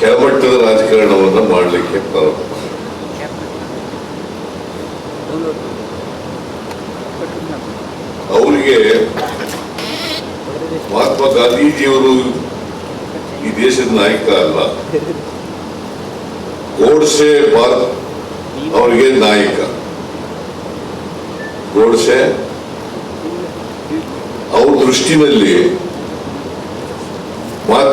ಕೆಳಮಟ್ಟದ ರಾಜಕಾರಣವನ್ನು ಮಾಡಲಿಕ್ಕೆ. ಅವರಿಗೆ ಮಹಾತ್ಮ ಗಾಂಧೀಜಿಯವರು ಈ ದೇಶದ ನಾಯಕ ಅಲ್ಲ ಗೋಡ್ಸೆ ಭಾರತ ಅವರಿಗೆ ನಾಯಕ ಗೋಡ್ಸೆ ಅವ್ರ ದೃಷ್ಟಿನಲ್ಲಿ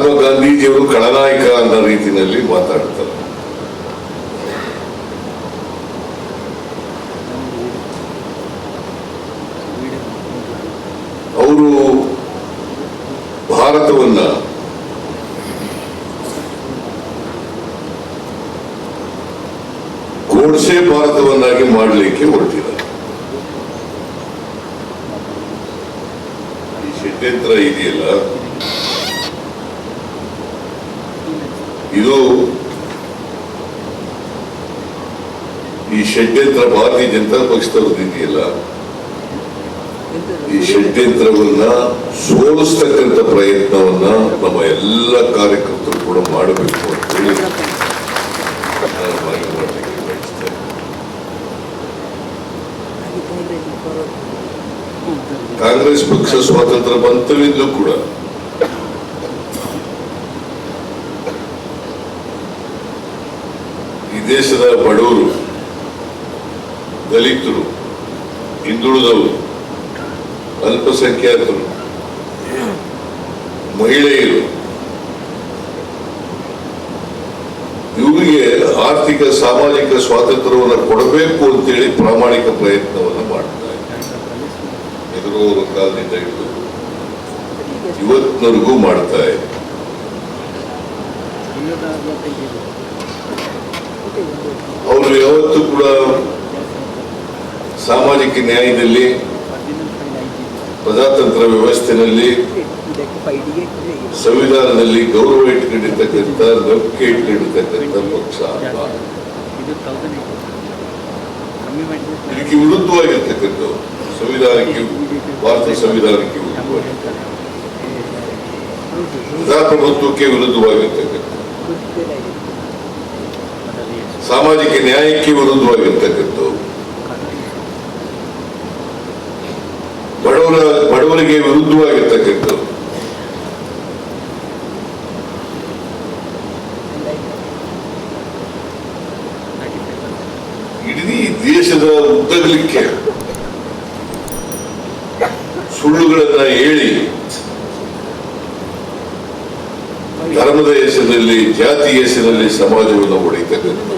ಮಹಾತ್ಮ ಗಾಂಧೀಜಿಯವರು ಖಳನಾಯಕ ಅನ್ನೋ ರೀತಿಯಲ್ಲಿ ಮಾತಾಡ್ತಾರೆ. ಅವರು ಭಾರತವನ್ನ ಗೋಡ್ಸೆ ಭಾರತವನ್ನಾಗಿ ಮಾಡಲಿಕ್ಕೆ ಹೊರಟಿದ್ದಾರೆ. ಈ ಷಡ್ಯಂತ್ರ ಇದೆಯಲ್ಲ? ಇದು ಈ ಷಡ್ಯಂತ್ರ ಭಾರತೀಯ ಜನತಾ ಪಕ್ಷದವ್ರದ್ದು ಇದೆಯಲ್ಲ ಈ ಷಡ್ಯಂತ್ರವನ್ನ ಸೋಲಿಸ್ತಕ್ಕಂಥ ಪ್ರಯತ್ನವನ್ನ ನಮ್ಮ ಎಲ್ಲ ಕಾರ್ಯಕರ್ತರು ಕೂಡ ಮಾಡಬೇಕು ಅಂತ ಹೇಳಿ ಕಾಂಗ್ರೆಸ್ ಪಕ್ಷ ಸ್ವಾತಂತ್ರ್ಯ ಬಂತವಿಂದಲೂ ಕೂಡ ಈ ದೇಶದ ಬಡವರು, ದಲಿತರು, ಹಿಂದುಳಿದವರು, ಅಲ್ಪಸಂಖ್ಯಾತರು, ಮಹಿಳೆಯರು, ಇವರಿಗೆ ಆರ್ಥಿಕ, ಸಾಮಾಜಿಕ ಸ್ವಾತಂತ್ರ್ಯವನ್ನು ಕೊಡಬೇಕು ಅಂತೇಳಿ ಪ್ರಾಮಾಣಿಕ ಪ್ರಯತ್ನವನ್ನು ಮಾಡ್ತಾ ಇದ್ದಾರೆ. ಎದುರುವವರ ಕಾಲದಿಂದ ಹಿಡಿದು ಇವತ್ತಿನವರೆಗೂ ಮಾಡ್ತಾ ಇದೆ ಅವರು ಯಾವತ್ತೂ ಕೂಡ ಸಾಮಾಜಿಕ ನ್ಯಾಯದಲ್ಲಿ ಪ್ರಜಾತಂತ್ರ ವ್ಯವಸ್ಥೆಯಲ್ಲಿ ಸಂವಿಧಾನದಲ್ಲಿ ಗೌರವ ಇಟ್ಕೊಂಡಿರ್ತಕ್ಕಂಥ ನಂಬಿಕೆ ಇಟ್ಕೊಂಡಿರ್ತಕ್ಕಂಥ ಪಕ್ಷ. ಇದಕ್ಕೆ ವಿರುದ್ಧವಾಗಿರ್ತಕ್ಕಂಥವ್ರು. ಸಂವಿಧಾನಕ್ಕೆ ಭಾರತ ಸಂವಿಧಾನಕ್ಕೆ ವಿರುದ್ಧವಾಗಿರ್ತಕ್ಕಂಥ ಪ್ರಜಾಪ್ರಭುತ್ವಕ್ಕೆ ವಿರುದ್ಧವಾಗಿರ್ತಕ್ಕಂಥ ಸಾಮಾಜಿಕ ನ್ಯಾಯಕ್ಕೆ ವಿರುದ್ಧವಾಗಿರ್ತಕ್ಕಂಥವ್ರು ಬಡವರ, ಬಡವರಿಗೆ ವಿರುದ್ಧವಾಗಿರ್ತಕ್ಕಂಥವ್ರು ಇಡೀ ದೇಶದ ಉದ್ದಗಲಿಕ್ಕೆ ಸುಳ್ಳುಗಳನ್ನ ಹೇಳಿ ಧರ್ಮದ ಹೆಸರಿನಲ್ಲಿ ಜಾತಿ ಹೆಸರಿನಲ್ಲಿ ಸಮಾಜವನ್ನು ಹೊಡೆಯತಕ್ಕಂಥ